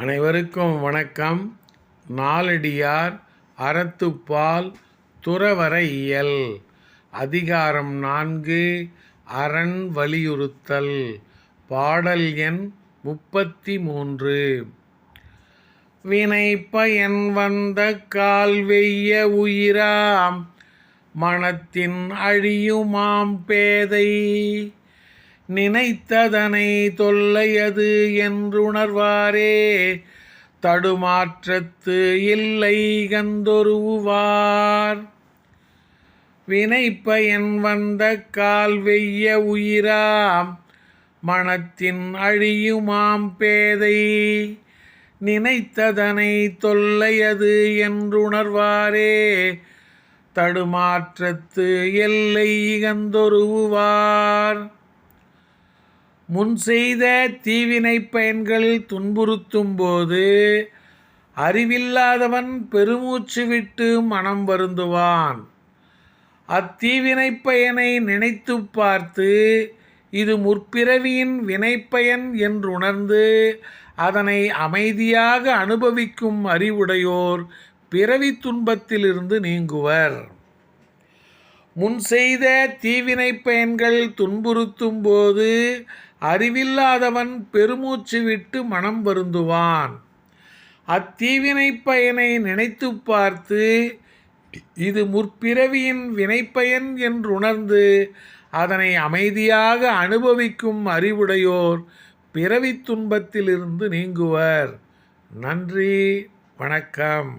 அனைவருக்கும் வணக்கம். நாலடியார் அறத்துப்பால் துறவர இயல் அதிகாரம் நான்கு அரண் வலியுறுத்தல். பாடல் எண் முப்பத்தி மூன்று வினை பயன் வந்த கால் வெய்ய உயிராம். மனத்தின் அழியுமாம் பேதை. நினைத்ததனை தொல்லையது என்றுணர்வாரே. தடுமாற்றத்து இல்லை கந்தொருவார் வினைப்பயன் வந்த கால் வெய்ய உயிராம். மனத்தின் அழியுமாம் பேதை. நினைத்ததனை தொல்லையது என்றுணர்வாரே. தடுமாற்றத்து எல்லை கந்தொருவார் முன் செய்த தீவினை பயன்களில் துன்புறுத்தும் போது அறிவில்லாதவன் பெருமூச்சு விட்டு மனம் வருந்துவான். அத்தீவினை பயனை நினைத்து பார்த்து இது முற்பிறவியின் வினைப்பயன் என்றுணர்ந்து அதனை அமைதியாக அனுபவிக்கும் அறிவுடையோர் பிறவி துன்பத்திலிருந்து நீங்குவர். முன் செய்த தீவினை பயன்கள் துன்புறுத்தும் போது அறிவில்லாதவன் பெருமூச்சு விட்டு மனம் வருந்துவான். அத்தீவினை பயனை நினைத்து பார்த்து இது முற்பிறவியின் வினைப்பயன் என்றுணர்ந்து அதனை அமைதியாக அனுபவிக்கும் அறிவுடையோர் பிறவி துன்பத்திலிருந்து நீங்குவர். நன்றி வணக்கம்.